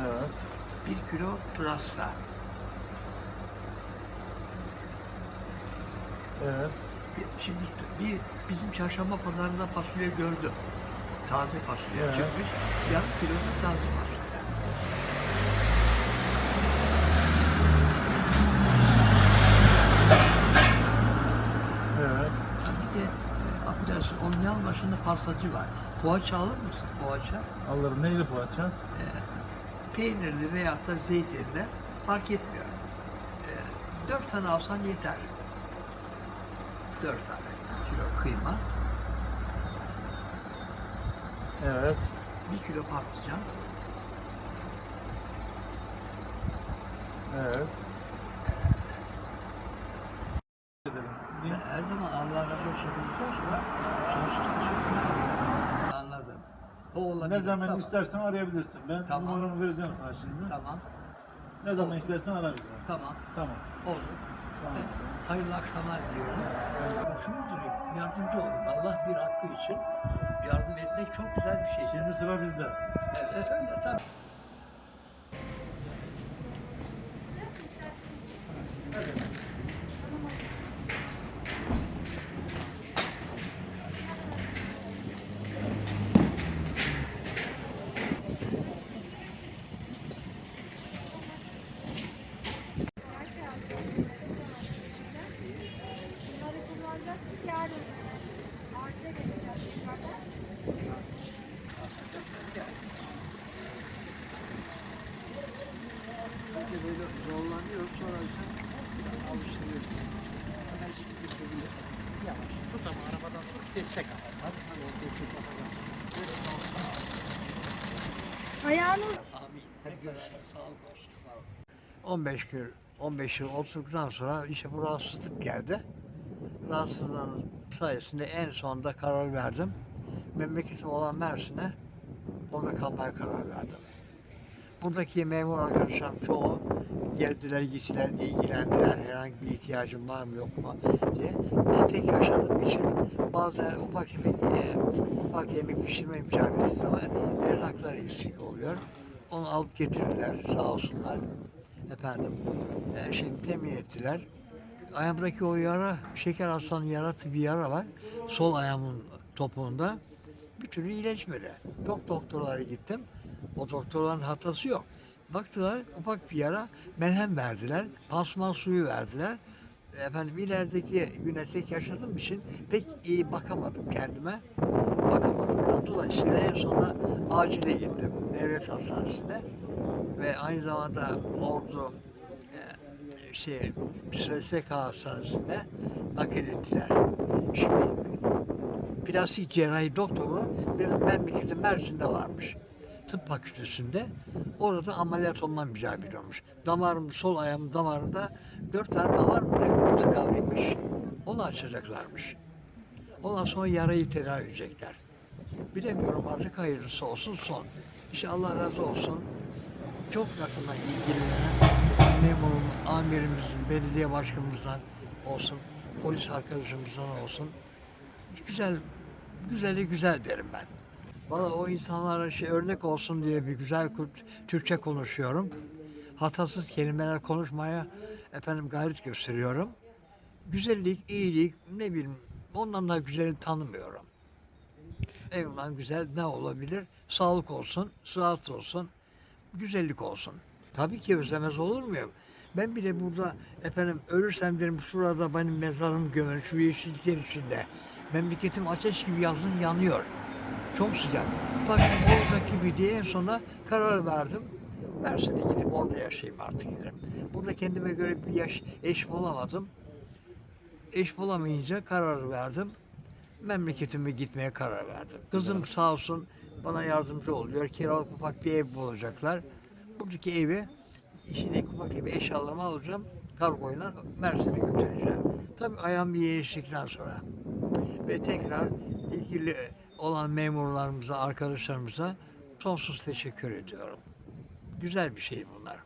Evet. Bir kilo pırasa. Evet. Bir- Şimdi bir bizim çarşamba pazarında fasulye gördüm. Taze fasulye Evet. çıkmış. Yarım kilo da taze fasulye. Evet. Bir de e, affedersin onun yan başında pastacı var. Poğaça alır mısın? Poğaça. Alırım. Neyli poğaça? E, peynirli veyahut da zeytinli fark etmiyor. E, dört tane alsan yeter. Dört tane. Kilo kıyma, Evet. bir kilo patlıcan, Evet. Ben her zaman Allah razı olsun sonra sonsuz teşekkür ederim. Anladım. O olabilir. Ne zaman tamam. istersen arayabilirsin. Ben Tamam. numaramı vereceğim sana şimdi. Tamam, Ne zaman istersen ara bizi. tamam. Tamam. Olur. Tamam. Evet, Hayırlı akşamlar diliyorum. Şunu diyeyim, yardımcı olun. Allah bir hakkı için yardım etmek çok güzel bir şey. Şimdi sıra bizde. Evet, öyle tabii. Önce böyle zorlanıyoruz, sonra ise şöyle yavaş. Tut ama arabadan tut, destek al. Hadi, hadi, o destek al. Ayağınız Amin. Ne görüşürüz. Sağlık olsun. Sağ olun. 15 gün, 15 yıl oturduktan sonra işte bu rahatsızlık geldi. Rahatsızlığın sayesinde en sonunda karar verdim. Memleketim olan Mersin'e orada kalmaya karar verdim. Buradaki memur arkadaşlarım çoğu geldiler gittiler, ilgilendiler, herhangi bir ihtiyacım var mı yok mu diye. Ben tek yaşadığım için bazen ufak tefek, e, ufak yemek pişirme imkanı ettiği zaman erzaklar eksik oluyor. Onu alıp getirirler sağ olsunlar. Efendim, e, şimdi temin ettiler. Ayağımdaki o yara, şeker hastanın yarattığı bir yara var. Sol ayağımın topuğunda. Bir türlü iyileşmedi. Çok doktorlara gittim. O doktorların hatası yok. Baktılar ufak bir yara, melhem verdiler, pansuman suyu verdiler. Efendim ilerideki güne tek yaşadığım için pek iyi bakamadım kendime. Bakamadım. Dolayısıyla en sonunda acile gittim. Devlet hastanesine. Ve aynı zamanda Ordu e, şey SSK hastanesine naklettiler. Şimdi plastik cerrahi doktoru benim memleketim Mersin'de varmış. Tıp fakültesinde. Orada ameliyat olmam icap ediyormuş. Damarım, sol ayağımın damarında dört tane damar mı tıkalıymış. Onu açacaklarmış. Ondan sonra yarayı tedavi edecekler. Bilemiyorum artık hayırlısı olsun son. İşte Allah razı olsun. Çok yakından ilgilenen memurum, amirimizin, belediye başkanımızdan olsun, polis arkadaşımızdan olsun. Güzel, güzeli güzel derim ben. Valla o insanlara şey örnek olsun diye bir güzel Türkçe konuşuyorum. Hatasız kelimeler konuşmaya efendim gayret gösteriyorum. Güzellik, iyilik ne bileyim ondan daha güzeli tanımıyorum. Evimden güzel ne olabilir? Sağlık olsun, sıhhat olsun, güzellik olsun. Tabii ki özlemez olur muyum? Ben bile burada efendim ölürsem derim şurada benim mezarım gömülür şu yeşillikler içinde. Memleketim ateş gibi yazın yanıyor. Çok sıcak. Fakat olacak gibi diye en sona karar verdim. Mersin'e gidip orada yaşayayım artık dedim. Burada kendime göre bir yaş, eş bulamadım. Eş bulamayınca karar verdim. Memleketime gitmeye karar verdim. Kızım sağ olsun bana yardımcı oluyor. Kiralık ufak bir ev bulacaklar. Buradaki evi, işin ufak bir eşyalarımı alacağım. Kargoyla Mersin'e götüreceğim. Tabii ayağım iyileştikten sonra. Ve tekrar ilgili olan memurlarımıza, arkadaşlarımıza sonsuz teşekkür ediyorum. Güzel bir şey bunlar.